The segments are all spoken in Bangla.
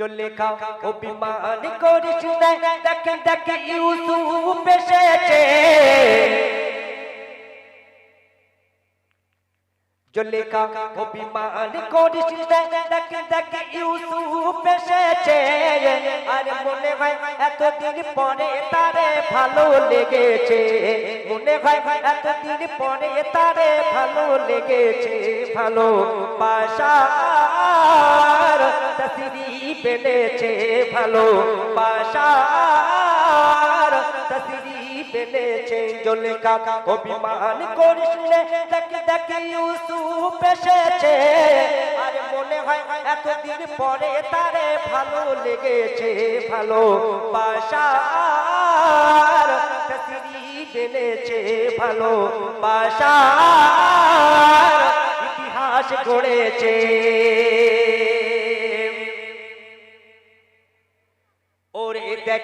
চলে খাও, অভিমান করিস না দেখে ইউসুফ এসেছে। চলে খাও, অভিমান করিস না দেখে ইউসুফ এসেছে। আর মনে হয় এতদিন পরে তারে ভালো লেগেছে। মনে হয় এতদিন পরে তারে ভালো লেগেছে। ভালো বাসার তসরি পেলেছে ভালো বাসার। তসরি পেলেছে কাকা অভিমান করিস দেখে দেখে ইউসুফ এসেছে। আর মনে হয় এতদিন পরে তারে ভালো লেগেছে, ভালো বাসার। তসরি পেলেছে ভালো বাসার। ইতিহাস গড়েছে।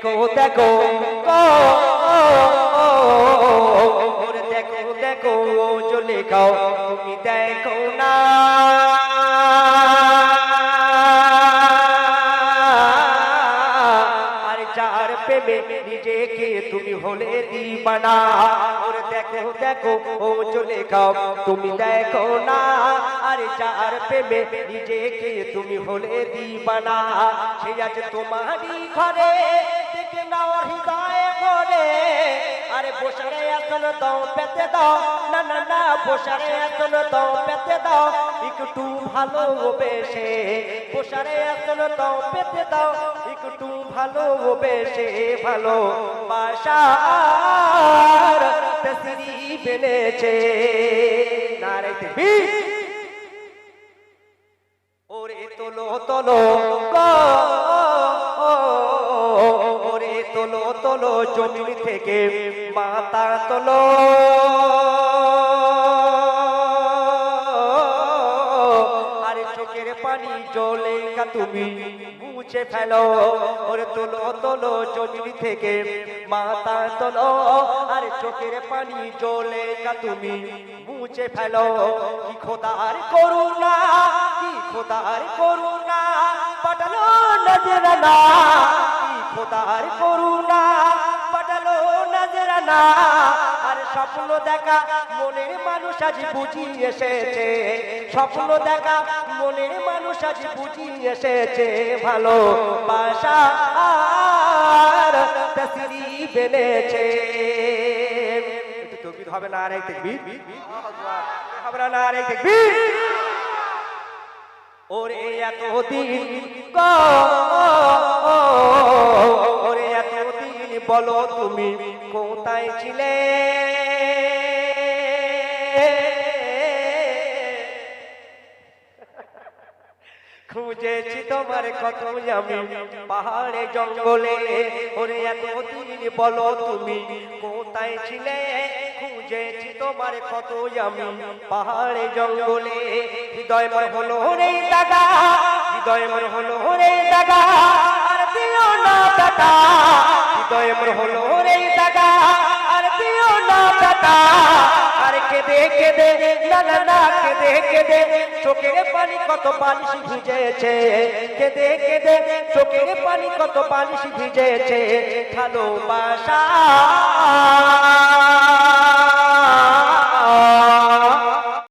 দেখো দেখো দেখো দেখো চলে খাও, তুমি দেখো না। আর যার প্রেমে নিজেকে তুমি হলে দিবানা, ওরে দেখো দেখো, ও চলে খাও, তুমি দেখো না। আর যার প্রেমে নিজেকে তুমি হলে দিবানা, সে আজ তোমারই ঘরে দেখে নাও হৃদয় ঘরে আরে দাও দাও। না না না, বসারে আসন দাও পেতে দাও। একটু ভালো বেশে বসারে আসন দাও পেতে দাও। একটু ভালো বেশে ভালো বাসার তসরি নারে দেবী ওরে তোলো তোলো তোলো জমিন থেকে মাথা তোলো। আরে চোখের পানি জলে তুমি, মুছে ফেলো। ওরে তোলো তোলো জমিন থেকে মাথা তোলো। আরে চোখের পানি জলে তুমি, মুছে ফেলো। কি খোদার করুণা, কি খোদার করুণা, পাঠালো নজরানা। কি খোদার করুণা। নজরানা আর স্বপ্ন দেখা মনের মানুষ আজ বুঝি এসেছে। স্বপ্ন দেখা মনের মানুষ আজ বুঝি এসেছে। ভালো বাসার তসরি বেলেছে। একটু তকবীর হবে না, আর এক হবে না, আর এক দেখবি ওরে এতদিন গো বলো তুমি কোথায় ছিলে? খুঁজেছি তোমার কত আমি পাহাড়ে জঙ্গলে। ওরে এতদিন বলো তুমি কোথায় ছিলে? খুঁজেছি তোমার কত আমি পাহাড়ে জঙ্গলে। হৃদয় মর হলো রে দাগা হৃদয় মর হলো রে দাদা। হৃদয় হলো রে দাদা, আর দিও না দাদা। আর কেঁদে কেঁদে, না না না, কেঁদে কেঁদে, চোখের পানি কত বালিশ ভিজেছে। কেঁদে কেঁদে, চোখের পানি কত বালিশ ভিজেছে। ভালোবাসা।